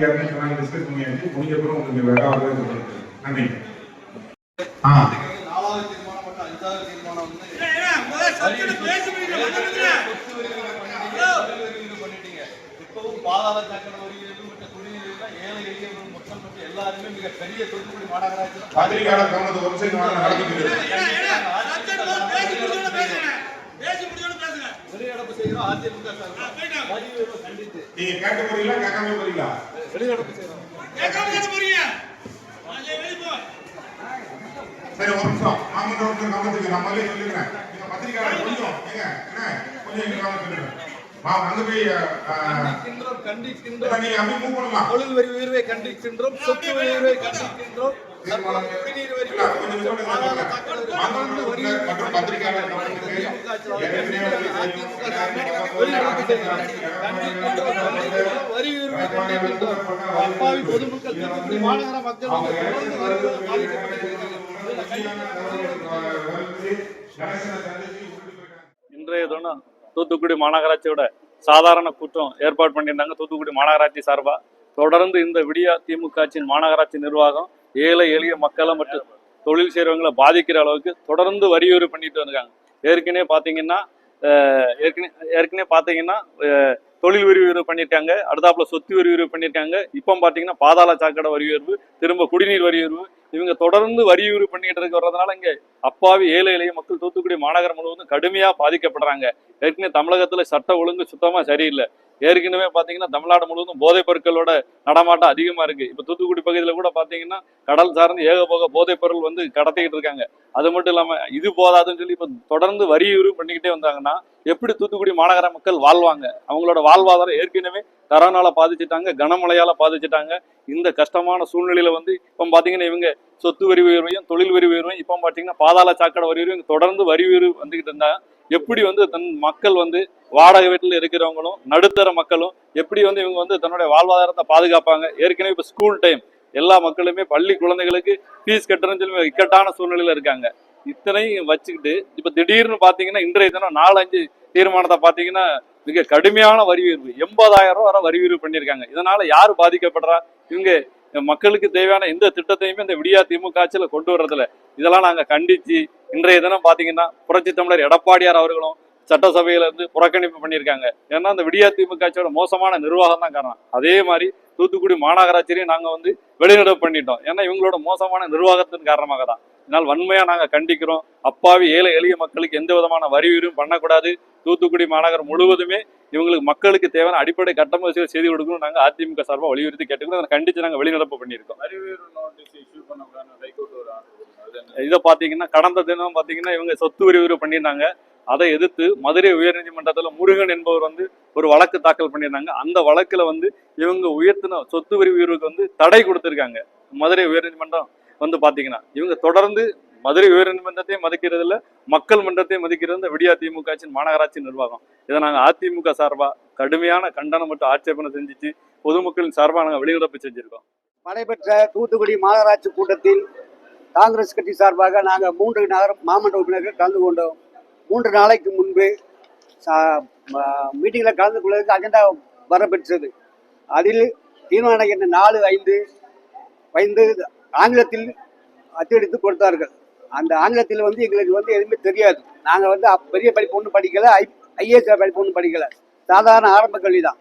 யாருன்னு சொன்னாங்க டிஸ்கஸ் பண்ணியாச்சு முடிஞ்ச பிறகு உங்களுக்கு வேற ஆகுது நன்றி ஆ வந்து பாதாள சாக்கடை வருகிறது மற்ற குடிநீர் ஏழை எளிய மக்கள் மற்றும் எல்லாருமே மிக பெரிய தூத்துக்குடி மாநகராட்சி பத்திரிகையாளர் கவனத்தை ஒரு சைடு வாங்க நடந்துட்டு வெளிநடப்பு செய்கிறோம் அதிமுக கண்டித்து நீங்க கேட்ட போறீங்களா கேட்காம போறீங்களா வெளிநடப்பு சரி ஒரு நிமிஷம். மாமன்ற ஒருத்தர் கவனத்துக்கு நான் முதல்ல சொல்லிக்கிறேன். நீங்க பத்திரிகையாளர் கொஞ்சம். ஏங்க என்ன? கொஞ்சம் அங்க போய் கண்டிக்கின்றோம் கண்டிக்கின்றோம் நீங்க அப்படி மூவ் பண்ணலாம் தொழில் வரி உயர்வை கண்டிக்கின்றோம் சொத்து வரி உயர்வை கண்டிக்கின்றோம் மற்றும் பத்திரிகையாளர் கவனத்துக்கு அப்பாவி பொதுமக்கள் தூத்துக்குடி மாநகர மக்கள் தொடர்ந்து வருவது இன்றைய தினம் தூத்துக்குடி மாநகராட்சியோட சாதாரண கூட்டம் ஏற்பாடு பண்ணியிருந்தாங்க. தூத்துக்குடி மாநகராட்சி சார்பா. தொடர்ந்து இந்த விடியா திமுக ஆட்சியின் மாநகராட்சி நிர்வாகம் ஏழை எளிய மக்களை மற்றும் தொழில் செய்கிறவங்களை பாதிக்கிற அளவுக்கு தொடர்ந்து வரியுறு பண்ணிட்டு வந்திருக்காங்க. ஏற்கனவே பார்த்தீங்கன்னா ஏற்கனவே ஏற்கனவே பார்த்தீங்கன்னா தொழில் வரி உயர்வு பண்ணியிருக்காங்க அடுத்தாப்புல சொத்து வரி உயர்வு பண்ணியிருக்காங்க இப்போ பார்த்தீங்கன்னா பாதாள சாக்கடை வரி உயர்வு திரும்ப குடிநீர் வரி உயர்வு இவங்க தொடர்ந்து வரி பண்ணிக்கிட்டு பண்ணிட்டு இருக்க வர்றதுனால இங்க அப்பாவி ஏழை இளைய மக்கள் தூத்துக்குடி மாநகரம் முழுவதும் கடுமையா பாதிக்கப்படுறாங்க. ஏற்கனவே தமிழகத்துல சட்ட ஒழுங்கு சுத்தமா சரியில்லை. ஏற்கனவே பாத்தீங்கன்னா தமிழ்நாடு முழுவதும் போதைப் பொருட்களோட நடமாட்டம் அதிகமா இருக்கு. இப்ப தூத்துக்குடி பகுதியில கூட பாத்தீங்கன்னா கடல் சார்ந்து ஏகபோக போதைப் பொருள் வந்து கடத்திக்கிட்டு இருக்காங்க. அது மட்டும் இல்லாம இது போதாதுன்னு சொல்லி இப்ப தொடர்ந்து வரி பண்ணிக்கிட்டே வந்தாங்கன்னா எப்படி தூத்துக்குடி மாநகர மக்கள் வாழ்வாங்க? அவங்களோட வாழ்வாதாரம் ஏற்கனவே கரோனால பாதிச்சுட்டாங்க கனமழையால பாதிச்சுட்டாங்க. இந்த கஷ்டமான சூழ்நிலையில வந்து இப்போ பார்த்தீங்கன்னா இவங்க சொத்து வரி உயர்வையும் தொழில் வரி உயர்வையும் இப்போ பார்த்தீங்கன்னா பாதாள சாக்கடை வரி உயர்வு தொடர்ந்து வரி உயர்வு வந்துகிட்டு இருந்தாங்க. எப்படி வந்து தன் மக்கள் வந்து வாடகை வீட்டில் இருக்கிறவங்களும் நடுத்தர மக்களும் எப்படி வந்து இவங்க வந்து தன்னுடைய வாழ்வாதாரத்தை பாதுகாப்பாங்க? ஏற்கனவே இப்போ ஸ்கூல் டைம் எல்லா மக்களுமே பள்ளி குழந்தைகளுக்கு ஃபீஸ் கட்டுறதுன்னு சொல்லி இக்கட்டான சூழ்நிலையில் இருக்காங்க. இத்தனையும் வச்சுக்கிட்டு இப்போ திடீர்னு பார்த்தீங்கன்னா இன்றைய தினம் நாலஞ்சு தீர்மானத்தை பார்த்தீங்கன்னா மிக கடுமையான வரி உயர்வு. எண்பதாயிரம் ரூபா வரை வரி உயர்வு பண்ணியிருக்காங்க. இதனால யார் பாதிக்கப்படுறா? இவங்க மக்களுக்கு தேவையான எந்த திட்டத்தையுமே இந்த விடியா திமுக ஆட்சியில கொண்டு வர்றதில்ல. இதெல்லாம் நாங்க கண்டிச்சு இன்றைய தினம் பார்த்தீங்கன்னா புரட்சி தமிழர் எடப்பாடியார் அவர்களும் சட்டசபையில இருந்து புறக்கணிப்பு பண்ணியிருக்காங்க. ஏன்னா இந்த விடியா திமுக ஆட்சியோட மோசமான நிர்வாகம் தான் காரணம். அதே மாதிரி தூத்துக்குடி மாநகராட்சியிலையும் நாங்க வந்து வெளிநடப்பு பண்ணிட்டோம். ஏன்னா இவங்களோட மோசமான நிர்வாகத்தின் காரணமாக தான் இதனால் வன்மையா நாங்க கண்டிக்கிறோம். அப்பாவி ஏழை எளிய மக்களுக்கு எந்த விதமான வரி உயர்வும் பண்ணக்கூடாது. தூத்துக்குடி மாநகரம் முழுவதுமே இவங்களுக்கு மக்களுக்கு தேவையான அடிப்படை கட்டமைப்பு வசதிகள் செய்து கொடுக்கணும் நாங்க அதிமுக சார்பாக வலியுறுத்தி கேட்டுக்கிறோம். அதை கண்டிச்சு நாங்க வெளிநடப்பு பண்ணியிருக்கோம். இதை பாத்தீங்கன்னா கடந்த தினம் பாத்தீங்கன்னா இவங்க சொத்து வரி உயர்வு பண்ணியிருந்தாங்க. அதை எதிர்த்து மதுரை உயர்நீதிமன்றத்துல முருகன் என்பவர் வந்து ஒரு வழக்கு தாக்கல் பண்ணியிருந்தாங்க. அந்த வழக்குல வந்து இவங்க உயர்த்தின சொத்து வரி உயர்வுக்கு வந்து தடை கொடுத்திருக்காங்க. மதுரை உயர்நீதிமன்றம் வந்து பார்த்தீங்கன்னா இவங்க தொடர்ந்து மதுரை உயர்நீதிமன்றத்தையும் மதிக்கிறதுல மக்கள் மன்றத்தையும் மதிக்கிறது இந்த விடியா திமுக ஆட்சியின் மாநகராட்சி நிர்வாகம். இதை நாங்கள் அதிமுக சார்பாக கடுமையான கண்டனம் மற்றும் ஆட்சேபனை செஞ்சுச்சு பொதுமக்களின் சார்பாக நாங்கள் வெளியுறப்பு செஞ்சுருக்கோம். நடைபெற்ற தூத்துக்குடி மாநகராட்சி கூட்டத்தில் காங்கிரஸ் கட்சி சார்பாக நாங்கள் மூன்று நகர மாமன்ற உறுப்பினர்கள் கலந்து கொண்டோம் மூன்று நாளைக்கு முன்பு மீட்டிங்கில் கலந்து கொள்வதற்கு அஜெண்டா வரப்பெற்றது. அதில் தீர்மானம் என்ன நாலு ஐந்து ஐந்து ஆங்கிலத்தில் அச்சடித்து கொடுத்தார்கள். அந்த ஆங்கிலத்தில் வந்து எங்களுக்கு வந்து எதுவுமே தெரியாது. நாங்கள் வந்து பெரிய படிப்பு ஒன்றும் படிக்கலை ஐ ஐஏஎஸ் படிப்பு ஒன்றும் படிக்கலை. சாதாரண ஆரம்ப கல்வி தான்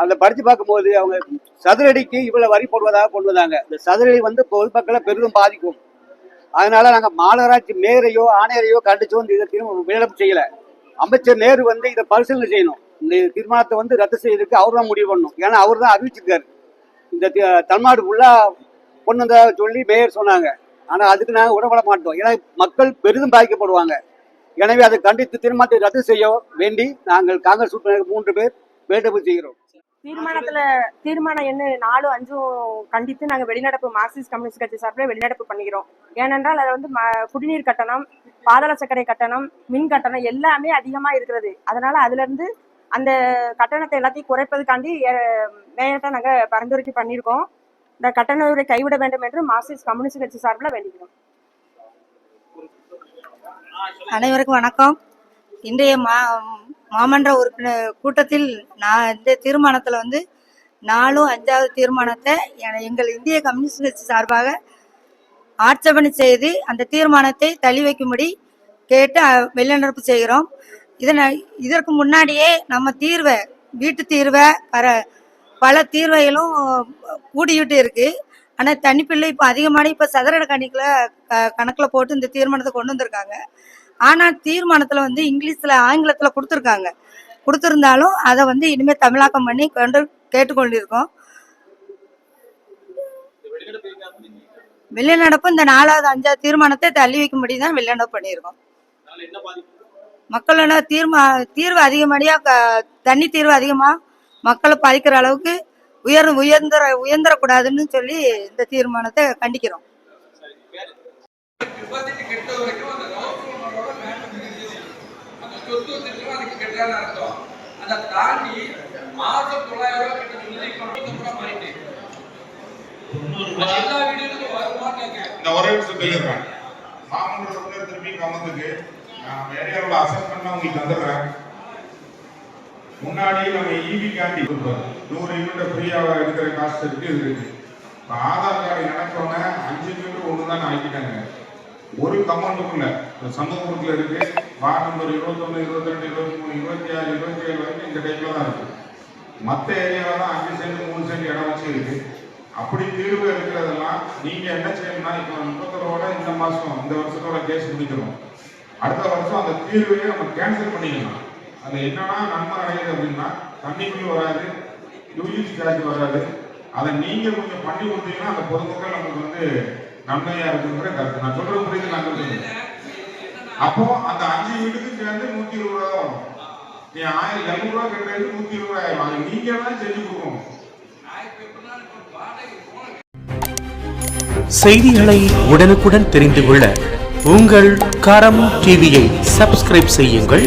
அதை படித்து பார்க்கும்போது அவங்க சதுரடிக்கு இவ்வளோ வரி போடுவதாக கொண்டு வந்தாங்க. இந்த சதுரடி வந்து பொதுமக்களை பெரிதும் பாதிக்கும். அதனால நாங்கள் மாநகராட்சி மேயரையோ ஆணையரையோ கண்டிச்சோ இந்த இதை திரும்ப வெளிநடப்பு செய்யலை. அமைச்சர் நேரு வந்து இதை பரிசீலனை செய்யணும். இந்த தீர்மானத்தை வந்து ரத்து செய்யறதுக்கு அவர் தான் முடிவு பண்ணணும். ஏன்னா அவர் தான் அறிவிச்சிருக்காரு. இந்த தமிழ்நாடு ஃபுல்லாக கொண்டு வந்த சொல்லி மேயர் சொன்னாங்க. ஆனால் அதுக்கு நாங்கள் உடம்பட மாட்டோம். ஏன்னா மக்கள் பெரிதும் பாதிக்கப்படுவாங்க. எனவே அதை கண்டித்து தீர்மானத்தை ரத்து செய்ய வேண்டி நாங்கள் காங்கிரஸ் உறுப்பினர்கள் மூன்று பேர் வேண்டுகோள் செய்கிறோம் தீர்மானத்துல தீர்மானம் என்ன? நாலும் அஞ்சும் கண்டித்து நாங்க வெளிநடப்பு மார்க்சிஸ்ட் கம்யூனிஸ்ட் கட்சி சார்பில் வெளிநடப்பு பண்ணிக்கிறோம். ஏனென்றால் அது வந்து ம- குடிநீர் கட்டணம் பாதாள சர்க்கரை கட்டணம் மின் கட்டணம் எல்லாமே அதிகமா இருக்கிறது. அதனால அதுல இருந்து அந்த கட்டணத்தை எல்லாத்தையும் குறைப்பதுக்காண்டி அஹ், மேயர்கிட்ட நாங்க பரிந்துரைக்கு பண்ணியிருக்கோம். இந்த கட்டண உரை கைவிட வேண்டும் என்று மார்க்சிஸ்ட் கம்யூனிஸ்ட் கட்சி சார்பில் வேண்டுகிறோம் அனைவருக்கும் வணக்கம். இன்றைய மா மாமன்ற உறுப்பினர் கூட்டத்தில் நான் இந்த தீர்மானத்தில் வந்து நாலும் அஞ்சாவது தீர்மானத்தை எங்கள் இந்திய கம்யூனிஸ்ட் கட்சி சார்பாக ஆட்சேபனை செய்து அந்த தீர்மானத்தை தள்ளி வைக்கும்படி கேட்டு வெளிநடப்பு செய்கிறோம். இதனை இதற்கு முன்னாடியே நம்ம தீர்வை வீட்டு தீர்வை பர பல தீர்வைகளும் கூடிக்கிட்டு இருக்கு. ஆனால் தனிப்பிள்ளை இப்போ அதிகமான இப்போ சதுரட கணிக்கில் கணக்கில் போட்டு இந்த தீர்மானத்தை கொண்டு வந்திருக்காங்க. ஆனால் தீர்மானத்தில் வந்து இங்கிலீஷில் ஆங்கிலத்தில் கொடுத்துருக்காங்க. கொடுத்துருந்தாலும் அதை வந்து இனிமேல் தமிழாக்கம் பண்ணி கொண்டு கேட்டுக்கொண்டிருக்கோம். வெளிநடப்பு இந்த நாலாவது அஞ்சாவது தீர்மானத்தை தள்ளி வைக்கும்படி தான் வெளிநடப்பு பண்ணியிருக்கோம். மக்களோட தீர்மா தீர்வு அதிகமடியாக தண்ணி தீர்வு அதிகமாக மக்களை பாதிக்கிற அளவுக்கு உயர் உயர்ந்துற உயர்ந்துடக்கூடாதுன்னு சொல்லி இந்த தீர்மானத்தை கண்டிக்கிறோம். இந்த ஒரே சொல்லிடுறேன். மாமன்ற திரும்பி கவனத்துக்கு நான் ஏரியாவோட அசஸ்மெண்ட் உங்களுக்கு தந்துடுறேன். முன்னாடி நம்ம இபி காண்டி கொடுப்போம் நூறு யூனிட் ஃப்ரீயாக இருக்கிற காசு இருக்கு இது இருக்கு இப்போ ஆதார் கார்டு நடக்கவன அஞ்சு யூனிட் ஒன்று தான் ஆக்கிட்டாங்க ஒரு கமெண்ட்டுக்குள்ள இந்த சமூகத்தில் இருக்கு. வார்டு நம்பர் இருபத்தொன்று இருபத்தி ரெண்டு இருபத்தி மூணு இருபத்தி ஆறு இருபத்தி ஏழு வரைக்கும் இந்த டைப்ல தான் இருக்கு. மற்ற ஏரியாவில் தான் அஞ்சு சென்ட் மூணு சென்ட் இடம் வச்சு இருக்கு. அப்படி தீர்வு இருக்கிறதெல்லாம் நீங்க என்ன செய்யணும்னா இப்போ முப்பத்தொரோட இந்த மாசம் இந்த வருஷத்தோட கேஸ் முடிக்கணும் அடுத்த வருஷம் அந்த தீர்வையே நம்ம கேன்சல் பண்ணிக்கலாம் அது என்னன்னா நன்மை அடையுது அப்படின்னா தண்ணிக்குள்ள வராது. யூஜிசி சார்ஜ் வராது. அதை நீங்க கொஞ்சம் பண்ணி கொடுத்தீங்கன்னா அந்த பொதுமக்கள் நமக்கு வந்து நன்மையா இருக்குங்கிற கருத்து. நான் சொல்ற புரியுது நான் சொல்றேன். அப்போ அந்த அஞ்சு வீட்டுக்கு சேர்ந்து நூத்தி இருபது ரூபா வரும். நீ ஆயிரம் எழுநூறு ரூபா கட்டுறது நூத்தி இருபது ரூபாய் ஆயிரும். அது நீங்க தான் செஞ்சு கொடுக்கணும். செய்திகளை உடனுக்குடன் தெரிந்து கொள்ள உங்கள் கரம் டிவியை சப்ஸ்கிரைப் செய்யுங்கள்.